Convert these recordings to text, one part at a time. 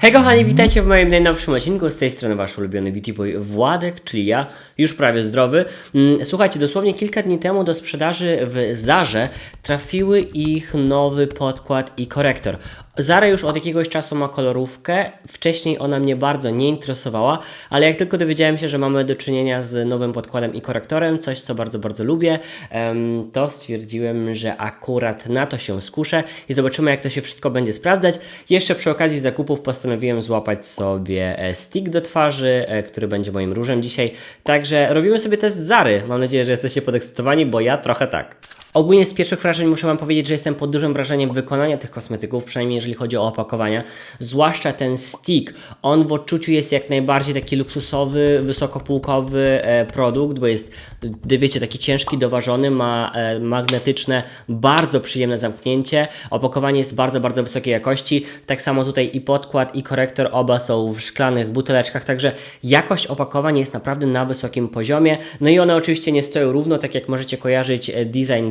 Hej kochani, witajcie w moim najnowszym odcinku. Z tej strony wasz ulubiony Beauty Boy Władek, czyli ja, już prawie zdrowy. Mm, Słuchajcie, dosłownie kilka dni temu do sprzedaży w Zarze trafiły ich nowy podkład i korektor. Zara już od jakiegoś czasu ma kolorówkę. Wcześniej ona mnie bardzo nie interesowała, ale jak tylko dowiedziałem się, że mamy do czynienia z nowym podkładem i korektorem, coś co bardzo, bardzo lubię, to stwierdziłem, że akurat na to się skuszę i zobaczymy, jak to się wszystko będzie sprawdzać. Jeszcze przy okazji zakupów postanowiłem złapać sobie e, stick do twarzy, e, który będzie moim różem dzisiaj. Także robimy sobie test Zary. Mam nadzieję, że jesteście podekscytowani, bo ja trochę tak. Ogólnie z pierwszych wrażeń muszę Wam powiedzieć, że jestem pod dużym wrażeniem wykonania tych kosmetyków, przynajmniej jeżeli chodzi o opakowania. Zwłaszcza ten stick. On w odczuciu jest jak najbardziej taki luksusowy, wysokopółkowy e, produkt, bo jest, wiecie, taki ciężki, doważony, ma e, magnetyczne, bardzo przyjemne zamknięcie. Opakowanie jest bardzo, bardzo wysokiej jakości. Tak samo tutaj i podkład, i korektor, oba są w szklanych buteleczkach, także jakość opakowań jest naprawdę na wysokim poziomie. No i one oczywiście nie stoją równo, tak jak możecie kojarzyć e, design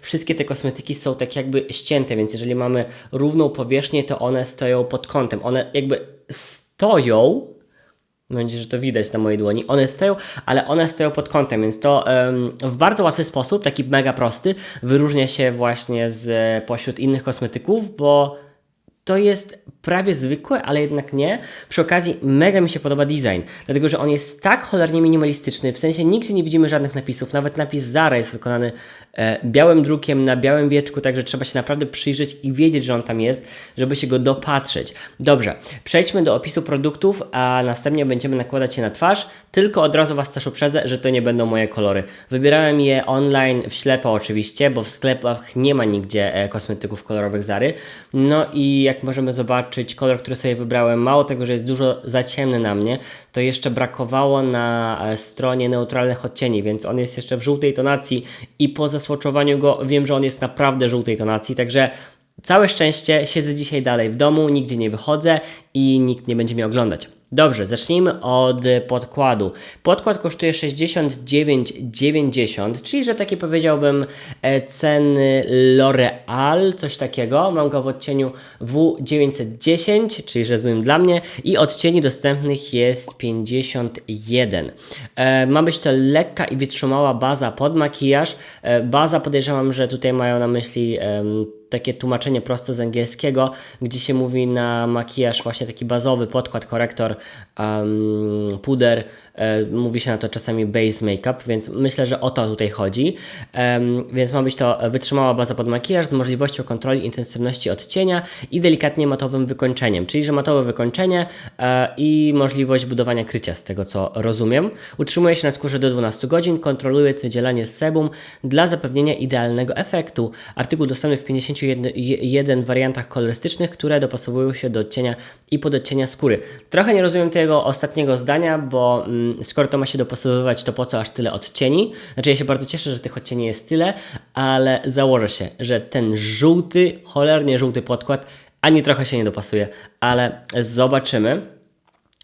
Wszystkie te kosmetyki są tak jakby ścięte, więc jeżeli mamy równą powierzchnię, to one stoją pod kątem. One jakby stoją, Mam nadzieję, że to widać na mojej dłoni. One stoją, ale one stoją pod kątem, więc to em, w bardzo łatwy sposób, taki mega prosty, wyróżnia się właśnie z e, pośród innych kosmetyków, bo to jest prawie zwykłe, ale jednak nie. Przy okazji mega mi się podoba design, dlatego że on jest tak cholernie minimalistyczny, w sensie nigdzie nie widzimy żadnych napisów, nawet napis Zara jest wykonany e, białym drukiem na białym wieczku, także trzeba się naprawdę przyjrzeć i wiedzieć, że on tam jest, żeby się go dopatrzeć. Dobrze, przejdźmy do opisu produktów, a następnie będziemy nakładać je na twarz, tylko od razu Was też uprzedzę, że to nie będą moje kolory. Wybierałem je online w ślepo oczywiście, bo w sklepach nie ma nigdzie e, kosmetyków kolorowych Zary. No i jak możemy zobaczyć, kolor, który sobie wybrałem, mało tego, że jest dużo za ciemny na mnie, to jeszcze brakowało na e, stronie neutralnych odcieni, więc on jest jeszcze w żółtej tonacji i po zasłoczowaniu go wiem, że on jest naprawdę żółtej tonacji, także całe szczęście siedzę dzisiaj dalej w domu, nigdzie nie wychodzę i nikt nie będzie mnie oglądać. Dobrze, zacznijmy od podkładu. Podkład kosztuje 69,90, czyli że takie powiedziałbym e, ceny L'Oreal, coś takiego. Mam go w odcieniu W910, czyli że zoom dla mnie i odcieni dostępnych jest 51. E, ma być to lekka i wytrzymała baza pod makijaż. E, baza podejrzewam, że tutaj mają na myśli takie tłumaczenie prosto z angielskiego, gdzie się mówi na makijaż właśnie taki bazowy, podkład, korektor, um, puder, e, mówi się na to czasami base makeup, więc myślę, że o to tutaj chodzi. Em, więc ma być to wytrzymała baza pod makijaż z możliwością kontroli intensywności odcienia i delikatnie matowym wykończeniem, czyli że matowe wykończenie e, i możliwość budowania krycia, z tego co rozumiem. Utrzymuje się na skórze do 12 godzin, kontroluje wydzielanie sebum dla zapewnienia idealnego efektu. Artykuł dostępny w 51 wariantach kolorystycznych, które dopasowują się do odcienia i pododcienia skóry. Trochę nie rozumiem tego ostatniego zdania, bo mm, skoro to ma się dopasowywać, to po co aż tyle odcieni? Znaczy ja się bardzo cieszę, że tych odcieni jest tyle, ale założę się, że ten żółty, cholernie żółty podkład ani trochę się nie dopasuje, ale zobaczymy.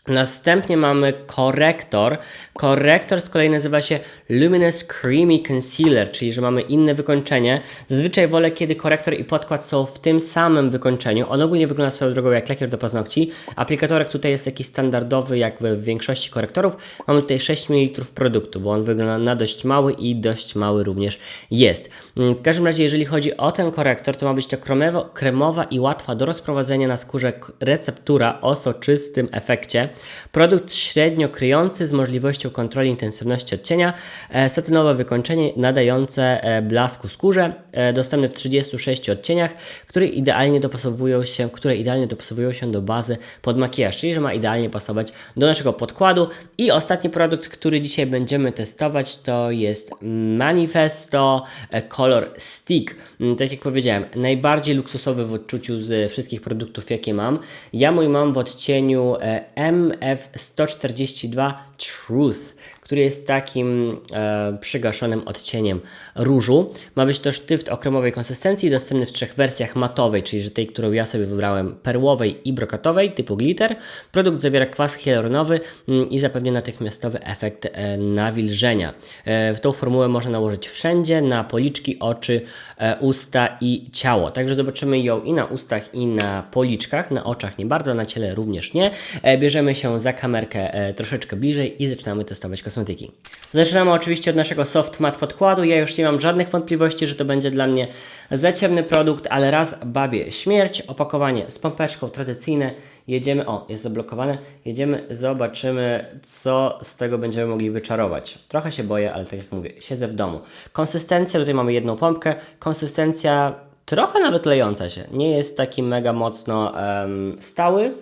Następnie mamy korektor. Korektor z kolei nazywa się Luminous Creamy Concealer, czyli że mamy inne wykończenie. Zazwyczaj wolę, kiedy korektor i podkład są w tym samym wykończeniu. On ogólnie wygląda swoją drogą jak lakier do paznokci. Aplikatorek tutaj jest jakiś standardowy, jak w większości korektorów. Mamy tutaj 6 ml produktu, bo on wygląda na dość mały i dość mały również jest. Mm, W każdym razie, jeżeli chodzi o ten korektor, to ma być to kremowo, kremowa i łatwa do rozprowadzenia na skórze receptura o soczystym efekcie. Produkt średnio kryjący z możliwością kontroli intensywności odcienia, e, satynowe wykończenie nadające e, blasku skórze, e, dostępny w 36 odcieniach, które idealnie dopasowują się, które idealnie dopasowują się do bazy pod makijaż, czyli że ma idealnie pasować do naszego podkładu. I ostatni produkt, który dzisiaj będziemy testować, to jest Manifesto Color Stick. Mm, Tak jak powiedziałem, najbardziej luksusowy w odczuciu z wszystkich produktów, jakie mam. Ja mój mam w odcieniu e, MF142 Truth, który jest takim e, przygaszonym odcieniem różu. Ma być to sztyft o kremowej konsystencji, dostępny w trzech wersjach matowej, czyli że tej, którą ja sobie wybrałem, perłowej i brokatowej typu glitter. Produkt zawiera kwas hialuronowy mm, i zapewnia natychmiastowy efekt e, nawilżenia. E, tą formułę można nałożyć wszędzie, na policzki, oczy, e, usta i ciało. Także zobaczymy ją i na ustach, i na policzkach, na oczach nie bardzo, na ciele również nie. E, bierzemy się za kamerkę e, troszeczkę bliżej i zaczynamy testować kosmetyki. Zaczynamy oczywiście od naszego soft matte podkładu. Ja już nie mam żadnych wątpliwości, że to będzie dla mnie za ciemny produkt, ale raz babie śmierć, opakowanie z pompeczką tradycyjne. Jedziemy, o, jest zablokowane. Jedziemy, zobaczymy, co z tego będziemy mogli wyczarować. Trochę się boję, ale tak jak mówię, siedzę w domu. Konsystencja, tutaj mamy jedną pompkę. Konsystencja trochę nawet lejąca się. Nie jest taki mega mocno em, stały.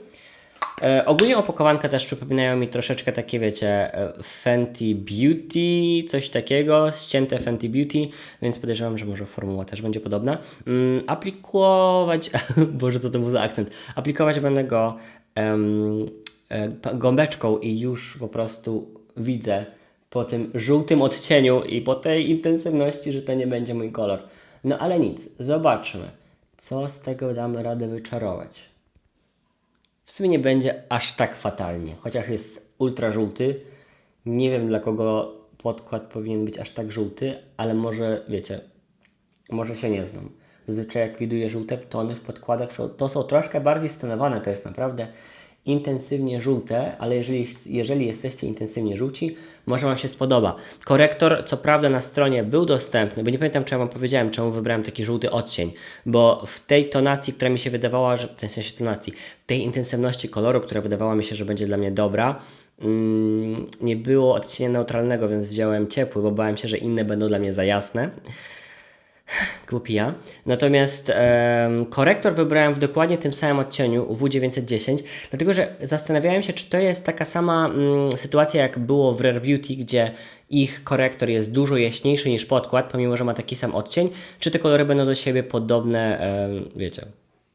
E, ogólnie opakowanka też przypominają mi troszeczkę takie, wiecie, e, Fenty Beauty, coś takiego, ścięte Fenty Beauty, więc podejrzewam, że może formuła też będzie podobna. Mm, aplikować, boże co to był za akcent, aplikować będę go e, gąbeczką i już po prostu widzę po tym żółtym odcieniu i po tej intensywności, że to nie będzie mój kolor. No ale nic, zobaczmy, co z tego damy radę wyczarować w sumie nie będzie aż tak fatalnie, chociaż jest ultra żółty. Nie wiem dla kogo podkład powinien być aż tak żółty, ale może wiecie, może się nie znam. Zazwyczaj jak widuję żółte tony w podkładach, są, to są troszkę bardziej stonowane, to jest naprawdę intensywnie żółte, ale jeżeli, jeżeli jesteście intensywnie żółci, może Wam się spodoba. Korektor, co prawda na stronie był dostępny, bo nie pamiętam, czy ja Wam powiedziałem, czemu wybrałem taki żółty odcień, bo w tej tonacji, która mi się wydawała, że, w sensie tonacji, w tej intensywności koloru, która wydawała mi się, że będzie dla mnie dobra, mm, nie było odcienia neutralnego, więc wziąłem ciepły, bo bałem się, że inne będą dla mnie za jasne. Głupi ja. Natomiast em, korektor wybrałem w dokładnie tym samym odcieniu W910, dlatego że zastanawiałem się, czy to jest taka sama mm, sytuacja, jak było w Rare Beauty, gdzie ich korektor jest dużo jaśniejszy niż podkład, pomimo że ma taki sam odcień, czy te kolory będą do siebie podobne, em, wiecie,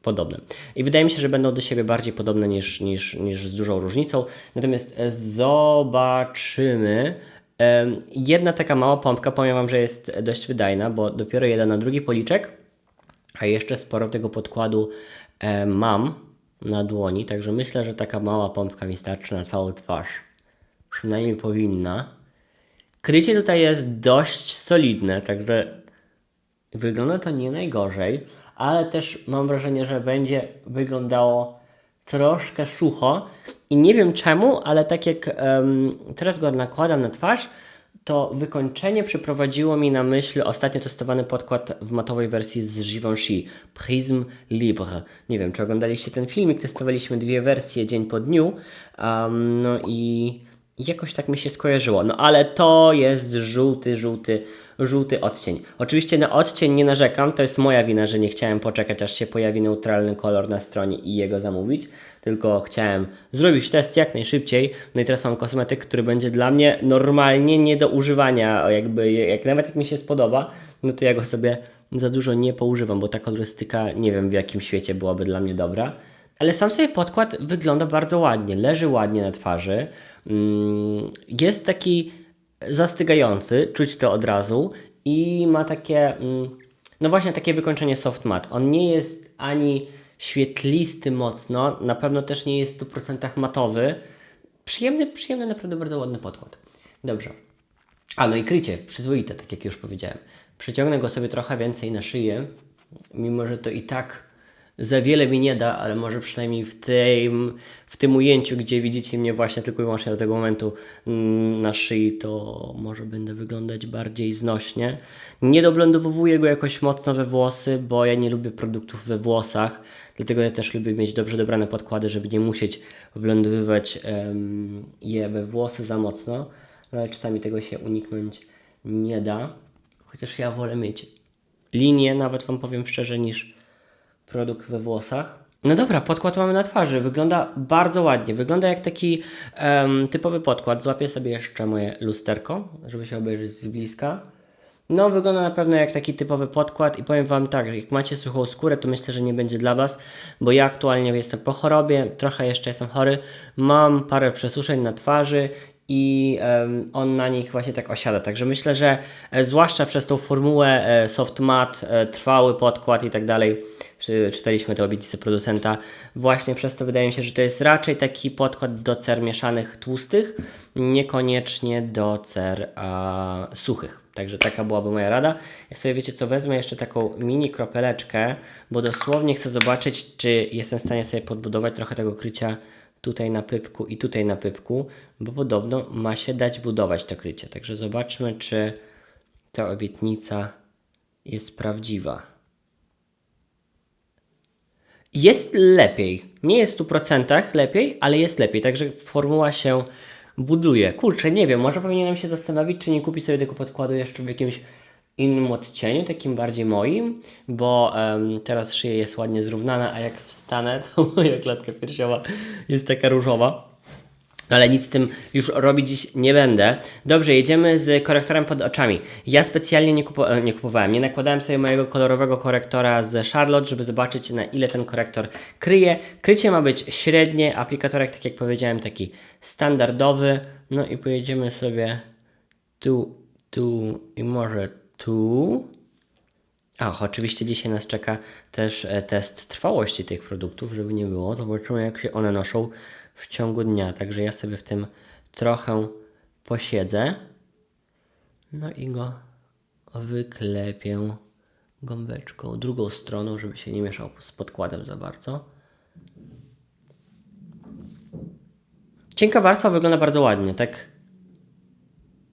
podobne. I wydaje mi się, że będą do siebie bardziej podobne niż, niż, niż z dużą różnicą. Natomiast e, zobaczymy. Jedna taka mała pompka, powiem Wam, że jest dość wydajna, bo dopiero jeden na drugi policzek, a jeszcze sporo tego podkładu mam na dłoni, także myślę, że taka mała pompka mi starczy na całą twarz. Przynajmniej powinna. Krycie tutaj jest dość solidne, także wygląda to nie najgorzej, ale też mam wrażenie, że będzie wyglądało troszkę sucho i nie wiem czemu, ale tak jak em, teraz go nakładam na twarz, to wykończenie przyprowadziło mi na myśl ostatnio testowany podkład w matowej wersji z Givenchy, Prism Libre. Nie wiem, czy oglądaliście ten filmik, testowaliśmy dwie wersje dzień po dniu, um, no i jakoś tak mi się skojarzyło. No ale to jest żółty, żółty, żółty odcień. Oczywiście na odcień nie narzekam, to jest moja wina, że nie chciałem poczekać, aż się pojawi neutralny kolor na stronie i jego zamówić, tylko chciałem zrobić test jak najszybciej. No i teraz mam kosmetyk, który będzie dla mnie normalnie nie do używania, jakby jak nawet jak mi się spodoba, no to ja go sobie za dużo nie poużywam, bo ta kolorystyka nie wiem w jakim świecie byłaby dla mnie dobra. Ale sam sobie podkład wygląda bardzo ładnie, leży ładnie na twarzy. Mm, Jest taki zastygający, czuć to od razu i ma takie, mm, no właśnie takie wykończenie soft matte. On nie jest ani świetlisty mocno, na pewno też nie jest w 100% matowy. Przyjemny, przyjemny, naprawdę bardzo ładny podkład. Dobrze. A no i krycie, przyzwoite, tak jak już powiedziałem. Przyciągnę go sobie trochę więcej na szyję, mimo że to i tak za wiele mi nie da, ale może przynajmniej w tym, w tym ujęciu, gdzie widzicie mnie właśnie tylko i wyłącznie do tego momentu na szyi, to może będę wyglądać bardziej znośnie. Nie doblendowuję go jakoś mocno we włosy, bo ja nie lubię produktów we włosach, dlatego ja też lubię mieć dobrze dobrane podkłady, żeby nie musieć wblendowywać em, je we włosy za mocno, no, ale czasami tego się uniknąć nie da. Chociaż ja wolę mieć linię, nawet Wam powiem szczerze, niż produkt we włosach. No dobra, podkład mamy na twarzy. Wygląda bardzo ładnie. Wygląda jak taki em, typowy podkład. Złapię sobie jeszcze moje lusterko, żeby się obejrzeć z bliska. No, wygląda na pewno jak taki typowy podkład i powiem Wam tak, jak macie suchą skórę, to myślę, że nie będzie dla Was, bo ja aktualnie jestem po chorobie, trochę jeszcze jestem chory, mam parę przesuszeń na twarzy i em, on na nich właśnie tak osiada. Także myślę, że e, zwłaszcza przez tą formułę e, soft mat, e, trwały podkład i tak dalej, czytaliśmy te obietnice producenta, właśnie przez to wydaje mi się, że to jest raczej taki podkład do cer mieszanych tłustych, niekoniecznie do cer a, suchych. Także taka byłaby moja rada. Ja sobie wiecie co, wezmę jeszcze taką mini kropeleczkę, bo dosłownie chcę zobaczyć, czy jestem w stanie sobie podbudować trochę tego krycia tutaj na pypku i tutaj na pypku, bo podobno ma się dać budować to krycie. Także zobaczmy, czy ta obietnica jest prawdziwa. Jest lepiej. Nie jest w 100% lepiej, ale jest lepiej. Także formuła się buduje. Kurczę, nie wiem, może powinienem się zastanowić, czy nie kupić sobie tego podkładu jeszcze w jakimś innym odcieniu, takim bardziej moim, bo em, teraz szyja jest ładnie zrównana, a jak wstanę, to moja klatka piersiowa jest taka różowa. Ale nic z tym już robić dziś nie będę. Dobrze, jedziemy z korektorem pod oczami. Ja specjalnie nie, kupo- nie kupowałem, nie nakładałem sobie mojego kolorowego korektora z Charlotte, żeby zobaczyć na ile ten korektor kryje. Krycie ma być średnie, aplikatorek, tak jak powiedziałem, taki standardowy. No i pojedziemy sobie tu, tu i może tu. Ach, oczywiście dzisiaj nas czeka też e, test trwałości tych produktów, żeby nie było. Zobaczymy, jak się one noszą w ciągu dnia. Także ja sobie w tym trochę posiedzę. No i go wyklepię gąbeczką drugą stroną, żeby się nie mieszał z podkładem za bardzo. Cienka warstwa wygląda bardzo ładnie, tak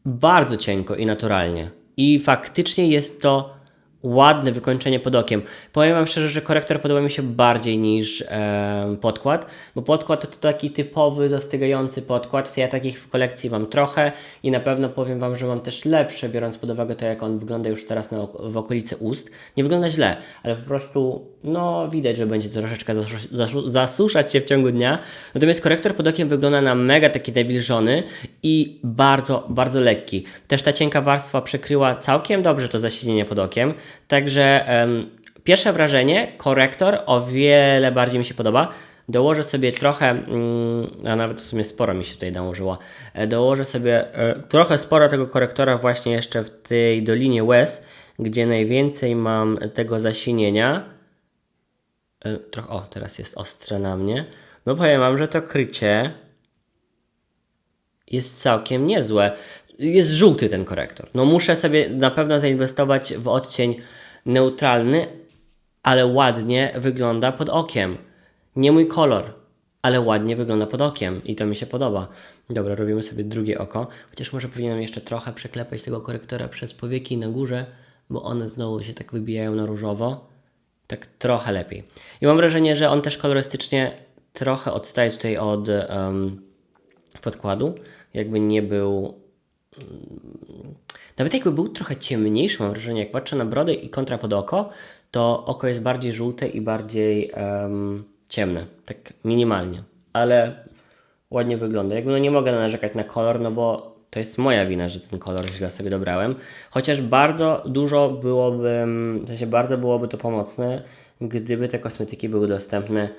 bardzo cienko i naturalnie. I faktycznie jest to ładne wykończenie pod okiem. Powiem Wam szczerze, że korektor podoba mi się bardziej niż em, podkład, bo podkład to taki typowy, zastygający podkład. Ja takich w kolekcji mam trochę i na pewno powiem Wam, że mam też lepsze, biorąc pod uwagę to, jak on wygląda już teraz na, w okolicy ust. Nie wygląda źle, ale po prostu no widać, że będzie to troszeczkę zasu- zasu- zasuszać się w ciągu dnia. Natomiast korektor pod okiem wygląda na mega taki nawilżony i bardzo, bardzo lekki. Też ta cienka warstwa przykryła całkiem dobrze to zasilenie pod okiem. Także em, pierwsze wrażenie, korektor o wiele bardziej mi się podoba. Dołożę sobie trochę, mm, a nawet w sumie sporo mi się tutaj nałożyło. E, Dołożę sobie e, trochę sporo tego korektora właśnie jeszcze w tej dolinie łez, gdzie najwięcej mam tego zasinienia. E, Trochę, o, teraz jest ostre na mnie. No powiem wam, że to krycie jest całkiem niezłe. Jest żółty ten korektor. No muszę sobie na pewno zainwestować w odcień neutralny, ale ładnie wygląda pod okiem. Nie mój kolor, ale ładnie wygląda pod okiem i to mi się podoba. Dobra, robimy sobie drugie oko. Chociaż może powinienem jeszcze trochę przeklepać tego korektora przez powieki na górze, bo one znowu się tak wybijają na różowo. Tak trochę lepiej. I mam wrażenie, że on też kolorystycznie trochę odstaje tutaj od em, podkładu. Jakby nie był. Nawet jakby był trochę ciemniejszy, mam wrażenie, jak patrzę na brodę i kontra pod oko, to oko jest bardziej żółte i bardziej em, ciemne. Tak minimalnie. Ale ładnie wygląda. Jakby no nie mogę narzekać na kolor, no bo to jest moja wina, że ten kolor źle sobie dobrałem. Chociaż bardzo dużo byłoby, w sensie bardzo byłoby to pomocne, gdyby te kosmetyki były dostępne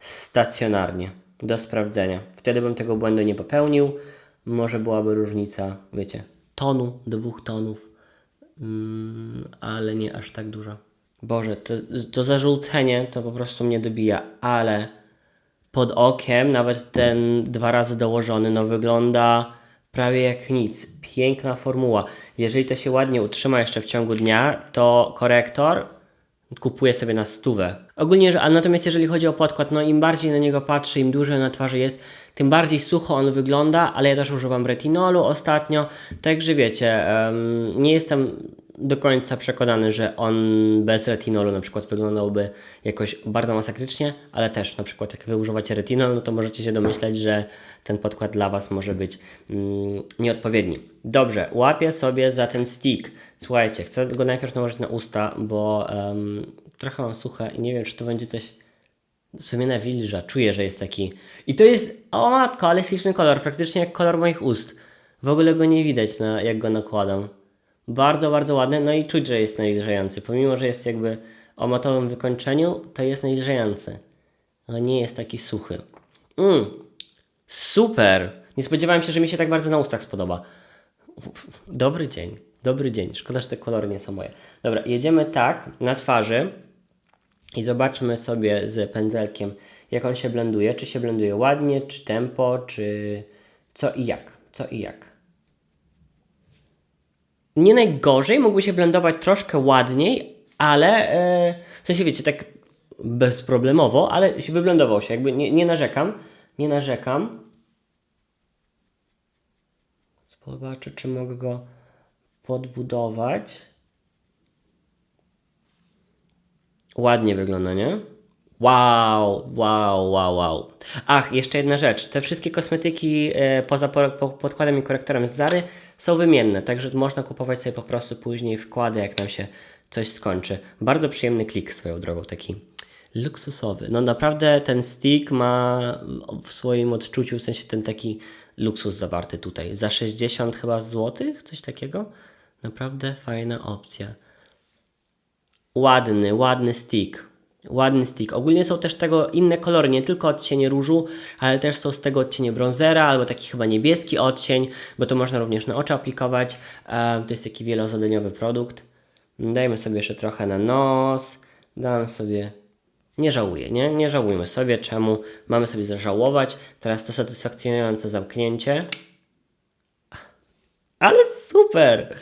stacjonarnie do sprawdzenia. Wtedy bym tego błędu nie popełnił. Może byłaby różnica, wiecie, tonu, dwóch tonów, mm, ale nie aż tak dużo. Boże, to, to zażółcenie to po prostu mnie dobija, ale pod okiem, nawet ten dwa razy dołożony, no wygląda prawie jak nic. Piękna formuła. Jeżeli to się ładnie utrzyma jeszcze w ciągu dnia, to korektor kupuję sobie na stówę. Ogólnie, a natomiast jeżeli chodzi o podkład, no im bardziej na niego patrzę, im dłużej na twarzy jest, tym bardziej sucho on wygląda, ale ja też używam retinolu ostatnio, także wiecie, nie jestem do końca przekonany, że on bez retinolu na przykład wyglądałby jakoś bardzo masakrycznie, ale też na przykład jak wy używacie retinol, no to możecie się domyśleć, że ten podkład dla Was może być mm, nieodpowiedni. Dobrze, łapię sobie za ten stick. Słuchajcie, chcę go najpierw nałożyć na usta, bo em, trochę mam suche i nie wiem, czy to będzie coś w sumie nawilża. Czuję, że jest taki. I to jest, o matko, ale śliczny kolor, praktycznie jak kolor moich ust. W ogóle go nie widać, na, jak go nakładam. Bardzo, bardzo ładny, no i czuć, że jest nawilżający. Pomimo, że jest jakby o matowym wykończeniu, to jest nawilżający. Ale nie jest taki suchy. Mm, super! Nie spodziewałem się, że mi się tak bardzo na ustach spodoba. Dobry dzień, dobry dzień. Szkoda, że te kolory nie są moje. Dobra, jedziemy tak na twarzy i zobaczmy sobie z pędzelkiem, jak on się blenduje. Czy się blenduje ładnie, czy tempo, czy co i jak. Co i jak. Nie najgorzej, mógłby się blendować troszkę ładniej, ale e, w sensie wiecie, tak bezproblemowo, ale się wyblendował się, jakby nie, nie narzekam. Nie narzekam. Zobaczę, czy mogę go podbudować. Ładnie wygląda, nie? Wow, wow, wow, wow. Ach, jeszcze jedna rzecz. Te wszystkie kosmetyki e, poza po, po, podkładem i korektorem z Zary są wymienne, także można kupować sobie po prostu później wkłady, jak nam się coś skończy. Bardzo przyjemny klik swoją drogą, taki luksusowy. No naprawdę ten stick ma w swoim odczuciu, w sensie ten taki luksus zawarty tutaj. Za 60 chyba złotych, coś takiego. Naprawdę fajna opcja. Ładny, ładny stick. Ładny stick. Ogólnie są też tego inne kolory, nie tylko odcienie różu, ale też są z tego odcienie bronzera, albo taki chyba niebieski odcień, bo to można również na oczy aplikować. E, To jest taki wielozadaniowy produkt. Dajmy sobie jeszcze trochę na nos. Dam sobie. Nie żałuję, nie? Nie żałujmy sobie. Czemu mamy sobie zażałować? Teraz to satysfakcjonujące zamknięcie. Ale super!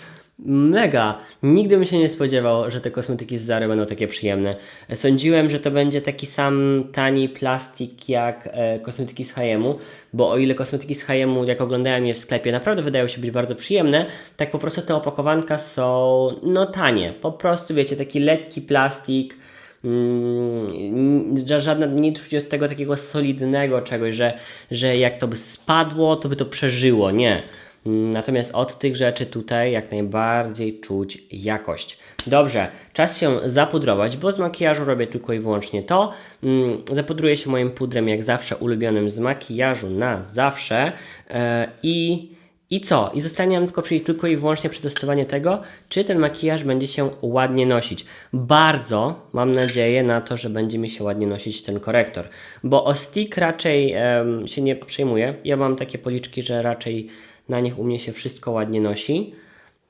Mega! Nigdy bym się nie spodziewał, że te kosmetyki z Zary będą takie przyjemne. Sądziłem, że to będzie taki sam tani plastik jak e, kosmetyki z H&M-u, bo o ile kosmetyki z H&M-u, jak oglądałem je w sklepie, naprawdę wydają się być bardzo przyjemne, tak po prostu te opakowanka są no tanie. Po prostu wiecie, taki lekki plastik, Mm, żadna, nie czuć od tego takiego solidnego czegoś, że, że jak to by spadło, to by to przeżyło. Nie. Natomiast od tych rzeczy tutaj jak najbardziej czuć jakość. Dobrze, czas się zapudrować, bo z makijażu robię tylko i wyłącznie to. Mm, Zapudruję się moim pudrem, jak zawsze, ulubionym z makijażu na zawsze. E, I i co? I zostanie nam tylko, tylko i wyłącznie przetestowanie tego, czy ten makijaż będzie się ładnie nosić. Bardzo mam nadzieję na to, że będzie mi się ładnie nosić ten korektor, bo o stick raczej em, się nie przejmuję. Ja mam takie policzki, że raczej na nich u mnie się wszystko ładnie nosi.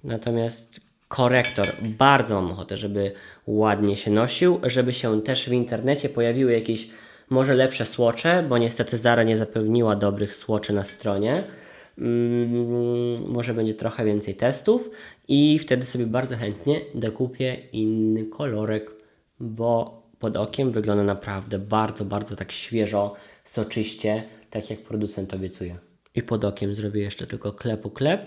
Natomiast korektor bardzo mam ochotę, żeby ładnie się nosił, żeby się też w internecie pojawiły jakieś może lepsze słocze, bo niestety Zara nie zapewniła dobrych słoczy na stronie. Mm, może będzie trochę więcej testów i wtedy sobie bardzo chętnie dokupię inny kolorek, bo pod okiem wygląda naprawdę bardzo, bardzo tak świeżo, soczyście, tak jak producent obiecuje. I pod okiem zrobię jeszcze tylko klepu klep,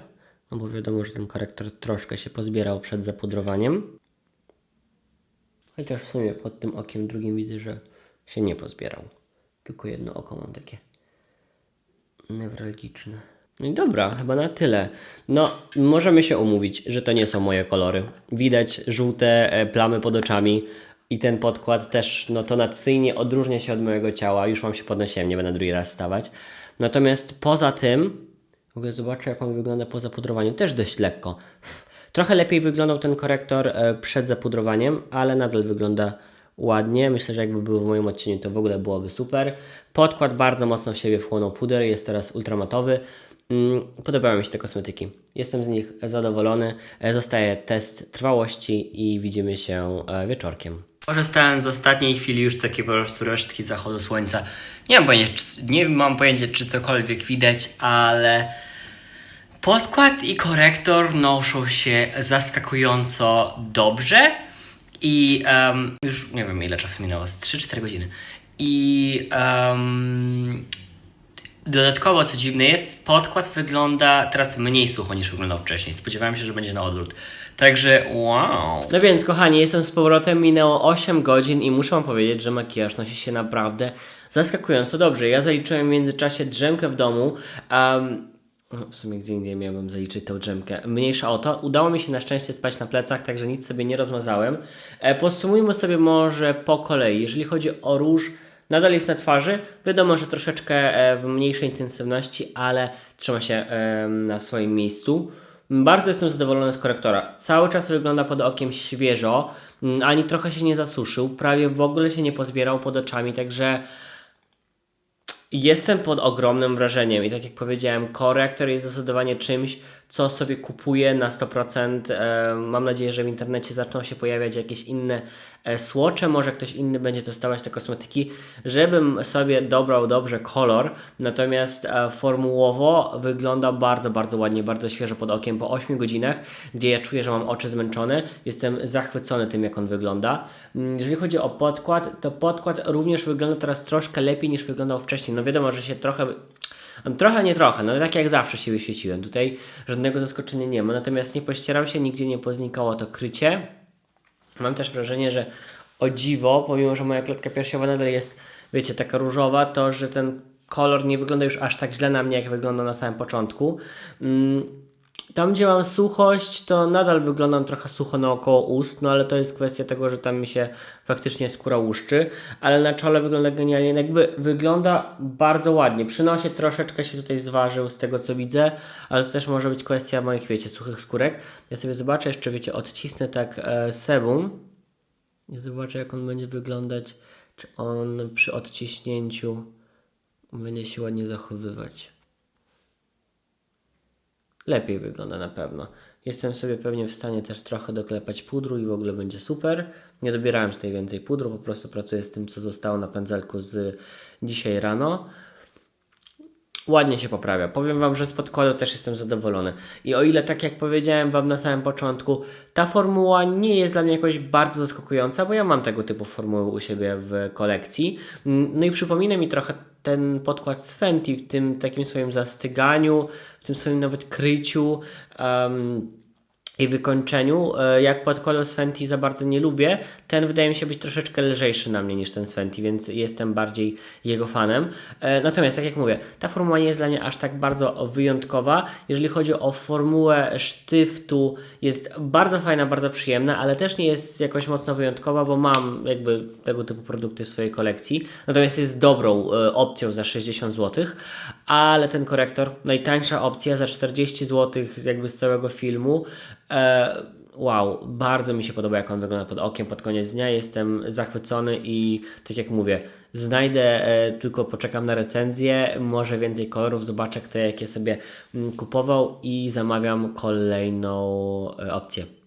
no bo wiadomo, że ten korektor troszkę się pozbierał przed zapudrowaniem. Chociaż w sumie pod tym okiem drugim widzę, że się nie pozbierał. Tylko jedno oko mam takie newralgiczne. No i dobra, chyba na tyle. No, możemy się umówić, że to nie są moje kolory. Widać żółte e, plamy pod oczami i ten podkład też no, tonacyjnie odróżnia się od mojego ciała. Już mam się podnosiłem, nie będę drugi raz stawać. Natomiast poza tym, w ogóle zobaczę jak on wygląda po zapudrowaniu, też dość lekko. Trochę lepiej wyglądał ten korektor e, przed zapudrowaniem, ale nadal wygląda ładnie. Myślę, że jakby był w moim odcieniu, to w ogóle byłoby super. Podkład bardzo mocno w siebie wchłonął puder, jest teraz ultramatowy. Mm, Podobają mi się te kosmetyki. Jestem z nich zadowolony. E, Zostaje test trwałości i widzimy się e, wieczorkiem. Korzystałem z ostatniej chwili już takie po prostu resztki zachodu słońca. Nie mam pojęcia, czy, nie mam pojęcia, czy cokolwiek widać, ale podkład i korektor noszą się zaskakująco dobrze. I em, już nie wiem ile czasu minęło, z 3-4 godziny. I em, Dodatkowo, co dziwne jest, podkład wygląda teraz mniej sucho niż wyglądał wcześniej. Spodziewałem się, że będzie na odwrót. Także wow. No więc, kochani, jestem z powrotem. Minęło 8 godzin i muszę wam powiedzieć, że makijaż nosi się naprawdę zaskakująco dobrze. Ja zaliczyłem w międzyczasie drzemkę w domu. Um, w sumie gdzie indziej miałbym zaliczyć tę drzemkę. Mniejsza o to. Udało mi się na szczęście spać na plecach, także nic sobie nie rozmazałem. E, podsumujmy sobie może po kolei. Jeżeli chodzi o róż, nadal jest na twarzy. Wiadomo, że troszeczkę e, w mniejszej intensywności, ale trzyma się e, na swoim miejscu. Bardzo jestem zadowolony z korektora. Cały czas wygląda pod okiem świeżo, mm, ani trochę się nie zasuszył, prawie w ogóle się nie pozbierał pod oczami, także Jestem pod ogromnym wrażeniem i tak jak powiedziałem, korektor jest zdecydowanie czymś, co sobie kupuję na 100%. E, Mam nadzieję, że w internecie zaczną się pojawiać jakieś inne e, słocze, może ktoś inny będzie testować te kosmetyki, żebym sobie dobrał dobrze kolor, natomiast e, formułowo wygląda bardzo, bardzo ładnie, bardzo świeżo pod okiem po 8 godzinach, gdzie ja czuję, że mam oczy zmęczone, jestem zachwycony tym, jak on wygląda. Mm, Jeżeli chodzi o podkład, to podkład również wygląda teraz troszkę lepiej niż wyglądał wcześniej. No wiadomo, że się trochę Trochę, nie trochę, no tak jak zawsze się wyświeciłem. Tutaj żadnego zaskoczenia nie ma, natomiast nie pościerał się, nigdzie nie poznikało to krycie. Mam też wrażenie, że o dziwo, pomimo że moja klatka piersiowa nadal jest, wiecie, taka różowa, to że ten kolor nie wygląda już aż tak źle na mnie, jak wyglądał na samym początku. Mm, tam, gdzie mam suchość, to nadal wyglądam trochę sucho naokoło ust, no ale to jest kwestia tego, że tam mi się faktycznie skóra łuszczy, ale na czole wygląda genialnie, jakby wygląda bardzo ładnie. Przy nosie troszeczkę się tutaj zważył z tego, co widzę, ale to też może być kwestia moich, wiecie, suchych skórek. Ja sobie zobaczę jeszcze, wiecie, odcisnę tak e, sebum i zobaczę, jak on będzie wyglądać, czy on przy odciśnięciu będzie się ładnie zachowywać lepiej wygląda na pewno. Jestem sobie pewnie w stanie też trochę doklepać pudru i w ogóle będzie super. Nie dobierałem tutaj więcej pudru, po prostu pracuję z tym, co zostało na pędzelku z dzisiaj rano. Ładnie się poprawia. Powiem Wam, że z podkładu też jestem zadowolony. I o ile, tak jak powiedziałem Wam na samym początku, ta formuła nie jest dla mnie jakoś bardzo zaskakująca, bo ja mam tego typu formuły u siebie w kolekcji. Mm, No i przypomina mi trochę ten podkład z Fenty w tym takim swoim zastyganiu, w tym swoim nawet kryciu. em, i wykończeniu. E, Jak podkładu z Fenty za bardzo nie lubię, ten wydaje mi się być troszeczkę lżejszy na mnie niż ten Fenty, więc jestem bardziej jego fanem. E, Natomiast, tak jak mówię, ta formuła nie jest dla mnie aż tak bardzo wyjątkowa. Jeżeli chodzi o formułę sztyftu, jest bardzo fajna, bardzo przyjemna, ale też nie jest jakoś mocno wyjątkowa, bo mam jakby tego typu produkty w swojej kolekcji. Natomiast jest dobrą e, opcją za 60 zł, ale ten korektor, najtańsza opcja za 40 zł jakby z całego filmu. E, wow, bardzo mi się podoba, jak on wygląda pod okiem pod koniec dnia. Jestem zachwycony i tak jak mówię, znajdę, e, tylko poczekam na recenzję, może więcej kolorów, zobaczę kto jakie sobie mm, kupował i zamawiam kolejną e, opcję.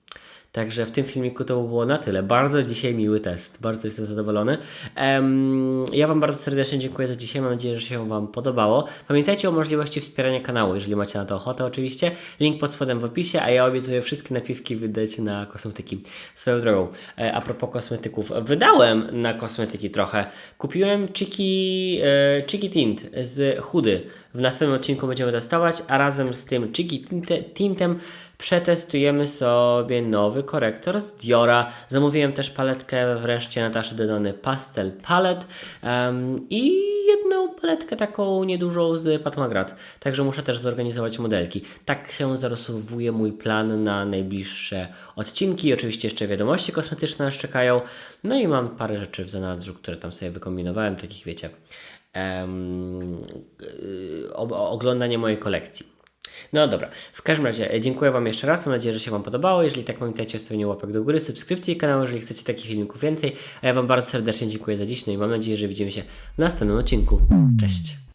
Także w tym filmiku to by było na tyle. Bardzo dzisiaj miły test. Bardzo jestem zadowolony. Em, ja Wam bardzo serdecznie dziękuję za dzisiaj. Mam nadzieję, że się Wam podobało. Pamiętajcie o możliwości wspierania kanału, jeżeli macie na to ochotę oczywiście. Link pod spodem w opisie, a ja obiecuję wszystkie napiwki wydać na kosmetyki. Swoją drogą, e, a propos kosmetyków. Wydałem na kosmetyki trochę. Kupiłem Chiki, e, Chiki Tint z Hudy. W następnym odcinku będziemy testować, a razem z tym Chiki Tinte, Tintem przetestujemy sobie nowy korektor z Diora. Zamówiłem też paletkę wreszcie Nataszy Denony Pastel Palette em, i jedną paletkę taką niedużą z Pat McGrath. Także muszę też zorganizować modelki. Tak się zarysowuje mój plan na najbliższe odcinki. Oczywiście jeszcze wiadomości kosmetyczne nas czekają. No i mam parę rzeczy w zanadrzu, które tam sobie wykombinowałem, takich wiecie, o- oglądanie mojej kolekcji. No dobra, w każdym razie e, dziękuję Wam jeszcze raz, mam nadzieję, że się Wam podobało. Jeżeli tak pamiętajcie o stawieniu łapek do góry, subskrypcji kanału, jeżeli chcecie takich filmików więcej. A ja Wam bardzo serdecznie dziękuję za dziś, no i mam nadzieję, że widzimy się w następnym odcinku. Cześć!